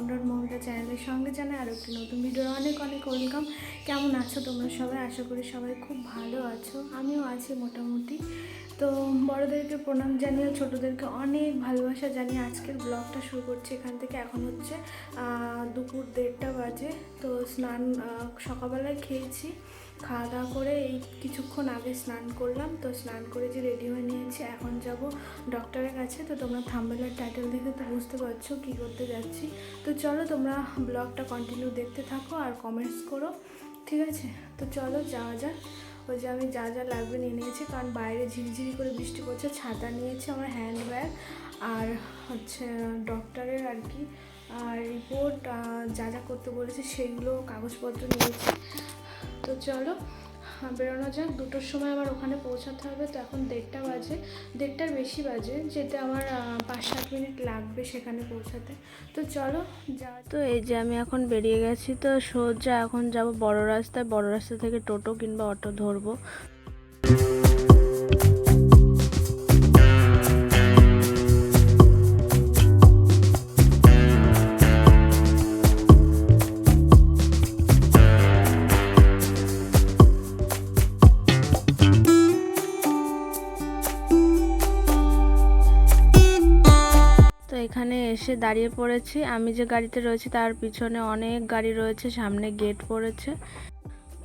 Dot Momita চ্যানেলের সঙ্গে জানাই আরও একটি নতুন ভিডিও অনেক অনেক ওয়েলকাম। কেমন আছো তোমরা সবাই? আশা করি সবাই খুব ভালো আছো। আমিও আছি মোটামুটি। তো বড়োদেরকে প্রণাম জানিয়ে ছোটোদেরকে অনেক ভালোবাসা জানিয়ে আজকের ব্লগটা শুরু করছি। এখান থেকে এখন হচ্ছে দুপুর দেড়টা বাজে। তো স্নান সকালবেলায় খেয়েছি। খাওয়া দাওয়া করে এই কিছুক্ষণ আগে স্নান করলাম। তো স্নান করে যে রেডি হয়ে নিয়েছি, এখন যাব ডক্টরের কাছে। তো তোমরা থাম্বেলার টাইটেল দেখে তো বুঝতে পারছ কী করতে যাচ্ছি। তো চলো তোমরা ব্লগটা কন্টিনিউ দেখতে থাকো আর কমেন্টস করো, ঠিক আছে? তো চলো যাওয়া যাক। ওই যে আমি যা যা লাগবে নিয়ে নিয়েছি, কারণ বাইরে ঝিরিঝিরি করে বৃষ্টি পড়ছে, ছাতা নিয়েছি আমার হ্যান্ড ব্যাগ আর হচ্ছে ডক্টরের আর কি, আর রিপোর্ট যা যা করতে বলেছে সেইগুলো কাগজপত্র নিয়েছি। তো চলো বেরোনো যাক। দুটোর সময় আমার ওখানে পৌঁছাতে হবে। তো এখন দেড়টা বাজে। দেড়টার বেশি বাজে, যেতে আমার পাঁচ সাত মিনিট লাগবে সেখানে পৌঁছাতে। তো চলো, যা। তো এই যে আমি এখন বেরিয়ে গেছি, তো সোজা এখন যাব বড় রাস্তায়। বড় রাস্তা থেকে টোটো কিংবা অটো ধরবো। এসে দাঁড়িয়ে পড়েছি। আমি যে গাড়িতে রয়েছি তার পিছনে অনেক গাড়ি রয়েছে, সামনে গেট পড়েছে।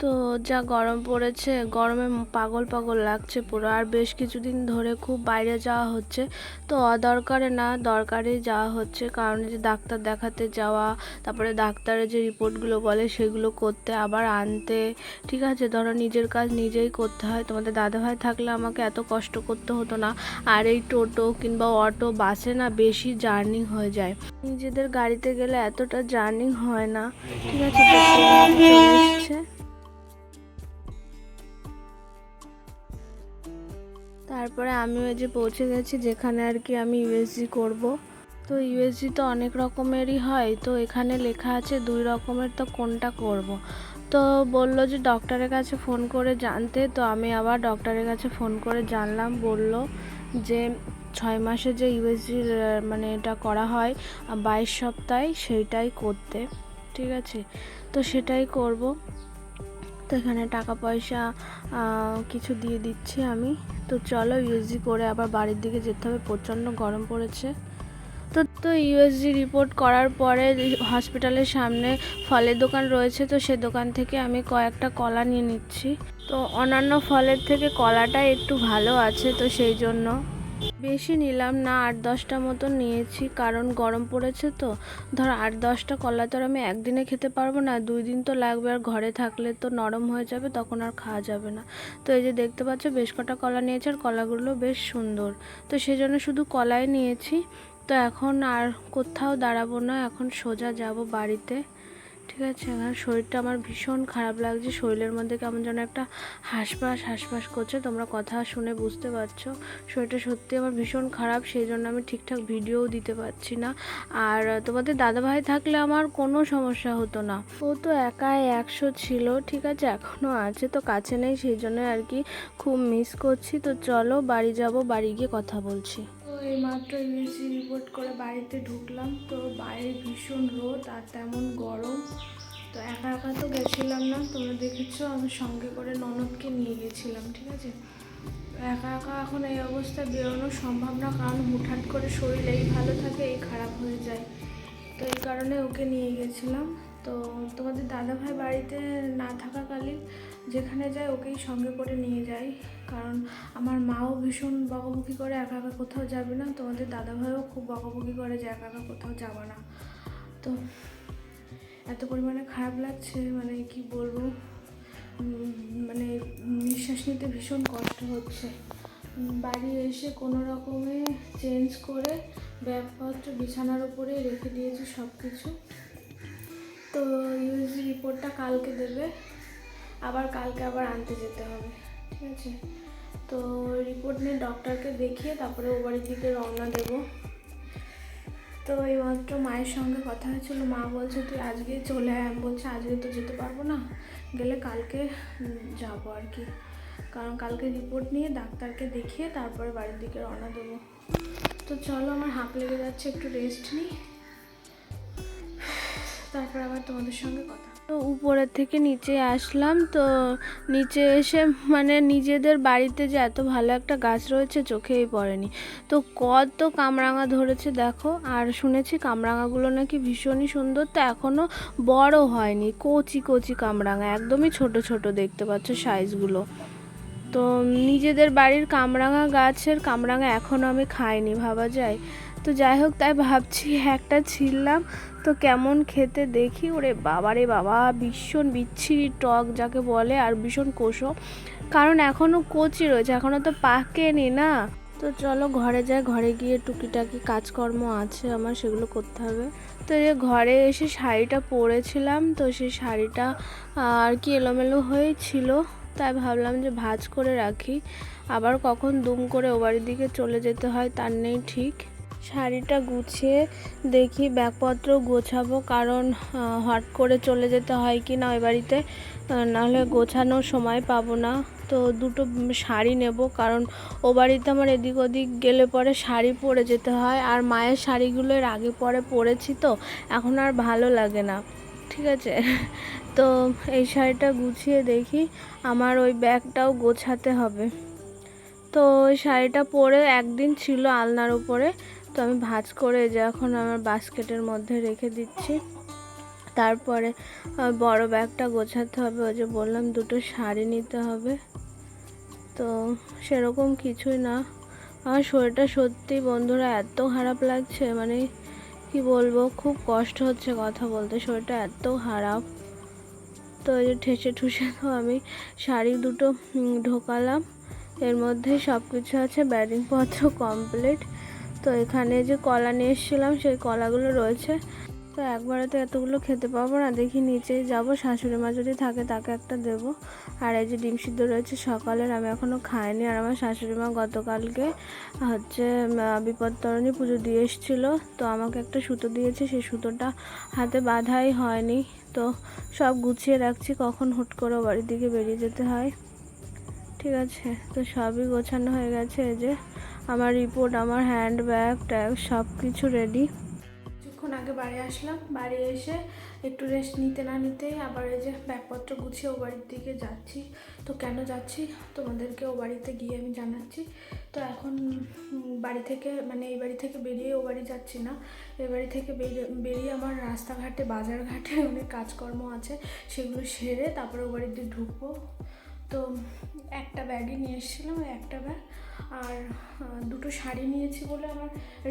তো যা গরম পড়েছে, গরমে পাগল পাগল লাগছে পুরো। আর বেশ কিছুদিন ধরে খুব বাইরে যাওয়া হচ্ছে, তো অদরকারে না দরকারে যাওয়া হচ্ছে। কারণ যে ডাক্তার দেখাতে যাওয়া, তারপরে ডাক্তারের যে রিপোর্টগুলো বলে, সেগুলো করতে আবার আনতে। ঠিক আছে, ধরো নিজের কাজ নিজেই করতে হয়। তোমাদের দাদাভাই থাকলে আমাকে এত কষ্ট করতে হতো না। আর এই টোটো কিংবা অটো, বাসে না বেশি জার্নি হয়ে যায়। নিজেদের গাড়িতে গেলে এতটা জার্নি হয় না। ঠিক আছে তারপরে আমি ওই যে পৌঁছে গেছি যেখানে আর কি আমি ইউএসজি করব। তো ইউএসজি তো অনেক রকমেরই হয়, তো এখানে লেখা আছে দুই রকমের তো কোনটা করব। তো বলল যে ডক্টরের কাছে ফোন করে জানতে, তো আমি আবার ডক্টরের কাছে ফোন করে জানলাম, বলল যে ছয় মাসে যে ইউএসজির মানে এটা করা হয় বাইশ সপ্তাহে সেইটাই করতে। ঠিক আছে? তো সেটাই করব। তো এখানে টাকা পয়সা কিছু দিয়ে দিচ্ছি আমি। তো চলো ইউএসজি করে আবার বাড়ির দিকে যেতে হবে, প্রচণ্ড গরম পড়েছে। তো তো ইউএসজি রিপোর্ট করার পরে হসপিটালের সামনে ফলের দোকান রয়েছে, তো সে দোকান থেকে আমি কয়েকটা কলা নিয়ে নিচ্ছি। তো অন্যান্য ফলের থেকে কলাটা একটু ভালো আছে, তো সেই জন্য। বেশি নিলাম না, আট দশটা মতন নিয়েছি, কারণ গরম পড়েছে তো। ধর আট দশটা কলা তো আমি একদিনে খেতে পারব না, দুই দিন তো লাগবে আর ঘরে থাকলে তো নরম হয়ে যাবে, তখন আর খাওয়া যাবে না। তো এই যে দেখতে পাচ্ছ, বেশ কটা কলা নিয়েছি আর কলাগুলো বেশ সুন্দর। তো সেই জন্য শুধু কলাই নিয়েছি। তো এখন আর কোথাও দাঁড়াবো না, এখন সোজা যাব বাড়িতে। ঠিক আছে শরীরটা আমার ভীষণ খারাপ লাগছে। শরীরের মধ্যে কেমন যেন একটা হাঁসফাঁস হাঁসফাঁস করছে। তোমরা কথা শুনে বুঝতে পারছ। শরীরটা সত্যি আমার ভীষণ খারাপ, সেই জন্য আমি ঠিকঠাক ভিডিওও দিতে পারছি না। আর তোমাদের দাদাভাই থাকলে আমার কোনো সমস্যা হতো না। ও তো একাই একশো ছিল, ঠিক আছে এখনও আছে, তো কাছে নেই, সেই জন্য আর কি খুব মিস করছি। তো চলো বাড়ি যাব, বাড়ি গিয়ে কথা বলছি। তো এই মাত্র রিপোর্ট করে বাড়িতে ঢুকলাম। তো বাইরে ভীষণ রোদ আর তেমন গরম। তো একা একা তো গেছিলাম না। তোমরা দেখেছ, আমি সঙ্গে করে ননদকে নিয়ে গেছিলাম, ঠিক আছে? একা একা এখন এই অবস্থায় বেরোনো সম্ভব না, কারণ হুটহাট করে শরীর এই ভালো থাকে, এই খারাপ হয়ে যায়। তো এই কারণে ওকে নিয়ে গেছিলাম। তো তোমাদের দাদাভাই বাড়িতে না থাকাকালীন যেখানে যায় ওকেই সঙ্গে করে নিয়ে যাই কারণ আমার মাও ভীষণ বকাবকি করে, একা একা কোথাও যাবে না। তোমাদের দাদাভাইও খুব বকাবকি করে যে একা একা কোথাও যাবে না। তো এত পরিমাণে খারাপ লাগছে মানে কি বলব? মানে নিঃশ্বাস নিতে ভীষণ কষ্ট হচ্ছে। বাড়ি এসে কোনো রকমে চেঞ্জ করে ব্যাগপত্র বিছানার উপরে রেখে দিয়েছি সব কিছু তো ইউএসজি রিপোর্টটা কালকে দেবে। আবার কালকে আবার আনতে যেতে হবে, ঠিক আছে? তো রিপোর্ট নিয়ে ডক্টরকে দেখিয়ে তারপরে ও বাড়ির দিকে রওনা দেবো। তো এইমাত্র মায়ের সঙ্গে কথা হয়েছিল, মা বলছে, তুই আজকে চলে আয়। আমি বলছি, আজকে তো যেতে পারব না, গেলে কালকে যাব আর কি। কারণ কালকে রিপোর্ট নিয়ে ডাক্তারকে দেখিয়ে তারপরে বাড়ির দিকে রওনা দেবো। তো চলো, আমার হাঁপ লেগে যাচ্ছে, একটু রেস্ট নিই। তারপর আবার তোমাদের সঙ্গে কথা উপরের থেকে নিচে আসলাম, তো নিচে এসে মানে নিজেদের বাড়িতে যে এত ভালো একটা গাছ রয়েছে চোখেই পড়েনি। তো কত কামরাঙা ধরেছে দেখো, আর শুনেছি কামরাঙাগুলো নাকি ভীষণই সুন্দর, তো এখনও বড় হয়নি, কচি কচি কামরাঙা, একদমই ছোট ছোট দেখতে পাচ্ছ সাইজগুলো তো নিজেদের বাড়ির কামরাঙা গাছের কামরাঙা এখনও আমি খাইনি, ভাবা যায়। তো যাই হোক, তাই ভাবছি একটা ছিললাম তো কেমন খেতে দেখি, ওরে বাবারে বাবা, ভীষণ বিচ্ছিরি টক যাকে বলে আর ভীষণ কোষো। কারণ এখনও কচি রয়েছে এখনও তো পাকেনি না। তো চলো ঘরে যাই, ঘরে গিয়ে টুকিটাকি কাজকর্ম আছে আমার, সেগুলো করতে হবে। তো যে ঘরে এসে শাড়িটা পরেছিলাম, তো সেই শাড়িটা আর কি এলোমেলো হয়েছিল। তাই ভাবলাম যে ভাজ করে রাখি। আবার কখন দুম করে ও বাড়ির দিকে চলে যেতে হয় তার নেই ঠিক। শাড়িটা গুছিয়ে দেখি ব্যাগপত্র গোছাবো, কারণ হট করে চলে যেতে হয় কি না ওই বাড়িতে নাহলে গোছানোর সময় পাবো না। তো দুটো শাড়ি নেব, কারণ ও বাড়িতে আমার এদিক ওদিক গেলে পরে শাড়ি পরে যেতে হয়, আর মায়ের শাড়িগুলো এর আগে পরে পরেছি তো, এখন আর ভালো লাগে না। ঠিক আছে? তো এই শাড়িটা গুছিয়ে দেখি, আমার ওই ব্যাগটাও গোছাতে হবে। তো ওই শাড়িটা পরে একদিন ছিল আলনার উপরে, তো আমি ভাঁজ করে যে এখন আমার বাস্কেটের মধ্যে রেখে দিচ্ছি। তারপরে বড় ব্যাগটা গোছাতে হবে, ওই যে বললাম দুটো শাড়ি নিতে হবে। তো সেরকম কিছুই না। আমার শরীরটা সত্যি বন্ধুরা এত খারাপ লাগছে মানে কি বলব, খুব কষ্ট হচ্ছে কথা বলতে, শরীরটা এত খারাপ। তো এই যে ঠেসে ঠুসে তো আমি শাড়ি দুটো ঢোকালাম। এর মধ্যে সব কিছু আছে ব্যাটিংপত্র কমপ্লিট তো এখানে যে কলা নিয়ে এসেছিলাম, সেই কলাগুলো রয়েছে। তো একবারে তো এতগুলো খেতে পাবো না। দেখি নিচেই যাব, শাশুড়ি মা যদি থাকে তাকে একটা দেবো। আর এই যে ডিম সিদ্ধ রয়েছে সকালের, আমি এখনও খাইনি। আর আমার শাশুড়ি মা গতকালকে হচ্ছে বিপদতরণী পুজো দিয়ে এসেছিল। তো আমাকে একটা সুতো দিয়েছে, সেই সুতোটা হাতে বাঁধাই হয়নি। তো সব গুছিয়ে রাখছি, কখন হুট করে বাড়ির দিকে বেরিয়ে যেতে হয়। ঠিক আছে, তো সবই গোছানো হয়ে গেছে। এই যে আমার রিপোর্ট আমার হ্যান্ড ব্যাগ ট্যাগ সব কিছু রেডি কিছুক্ষণ আগে বাড়ি আসলাম। বাড়ি এসে একটু রেস্ট নিতে না নিতেই আবার এই যে ব্যাগপত্র গুছিয়ে ও বাড়ির দিকে যাচ্ছি। তো কেন যাচ্ছি? তোমাদেরকে ও বাড়িতে গিয়ে আমি জানাচ্ছি। তো এখন বাড়ি থেকে মানে এই বাড়ি থেকে বেরিয়ে ও বাড়ি যাচ্ছি না। এ বাড়ি থেকে বেরিয়ে আমার রাস্তাঘাটে, বাজারঘাটে অনেক কাজকর্ম আছে। সেগুলো সেরে তারপরে ও বাড়িতে ঢুকবো। তো একটা ব্যাগই নিয়ে এসেছিলাম একটা ব্যাগ। আর দুটো শাড়ি নিয়েছি বলে আমার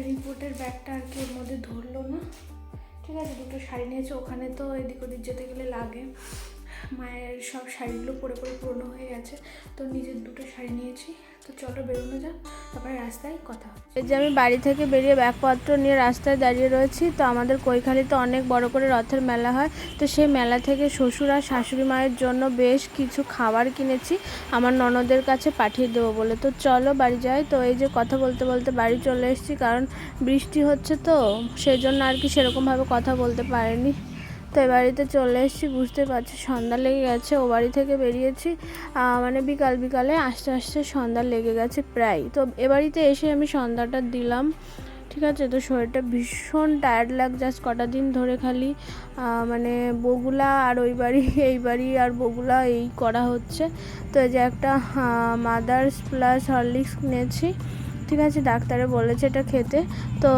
রিপোর্টের ব্যাগটা আর কি এর মধ্যে ধরলো না। ঠিক আছে, দুটো শাড়ি নিয়েছি, ওখানে তো এদিক ওদিক যেতে গেলে লাগে। মায়ের সব শাড়িগুলো পরে পরে পুরনো হয়ে গেছে, তো নিজের দুটো শাড়ি নিয়েছি। তো চলো বেরোনো যাক, তারপরে রাস্তায় কথা এই যে আমি বাড়ি থেকে বেরিয়ে ব্যাগপত্র নিয়ে রাস্তায় দাঁড়িয়ে রয়েছি, তো আমাদের কৈখালিতে অনেক বড় করে রথের মেলা হয়। তো সেই মেলা থেকে শ্বশুর আর শাশুড়ি মায়ের জন্য বেশ কিছু খাবার কিনেছি, আমার ননদের কাছে পাঠিয়ে দেবো বলে। তো চলো বাড়ি যাই। তো এই যে কথা বলতে বলতে বাড়ি চলে এসেছি, কারণ বৃষ্টি হচ্ছে তো সেই জন্য আর কি সেরকমভাবে কথা বলতে পারিনি। তো এ বাড়িতে চলে এসেছি, বুঝতে পারছি। সন্ধ্যা লেগে গেছে, ও বাড়ি থেকে বেরিয়েছি। মানে বিকাল বিকালে আস্তে আস্তে সন্ধ্যা লেগে গেছে প্রায়। তো এ বাড়িতে এসে আমি সন্ধ্যাটা দিলাম। ঠিক আছে, তো শরীরটা ভীষণ টায়ার্ড লাগছে। আজ কটা দিন ধরে খালি মানে বগুলা আর ওই বাড়ি, এই বাড়ি আর বগুলা এই করা হচ্ছে। তো এই যে একটা মাদার্স প্লাস হরলিক্স নিয়েছি ঠিক আছে, ডাক্তারে বলেছে এটা খেতে। তো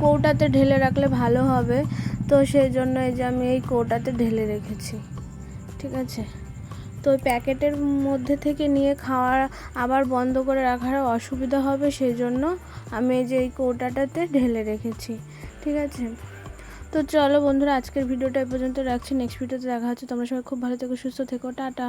কৌটাতে ঢেলে রাখলে ভালো হবে। তো সেই জন্য এই যে আমি এই কৌটাতে ঢেলে রেখেছি। ঠিক আছে? তো ওই প্যাকেটের মধ্যে থেকে নিয়ে খাওয়া আবার বন্ধ করে রাখার অসুবিধা হবে, সেই জন্য আমি এই যে এই কৌটাটাতে ঢেলে রেখেছি। ঠিক আছে? তো চলো বন্ধুরা, আজকের ভিডিওটা এ পর্যন্ত রাখছি। নেক্সট ভিডিওতে দেখা হচ্ছে। তোমরা সবাই খুব ভালো থেকো, সুস্থ থেকো। টাটা।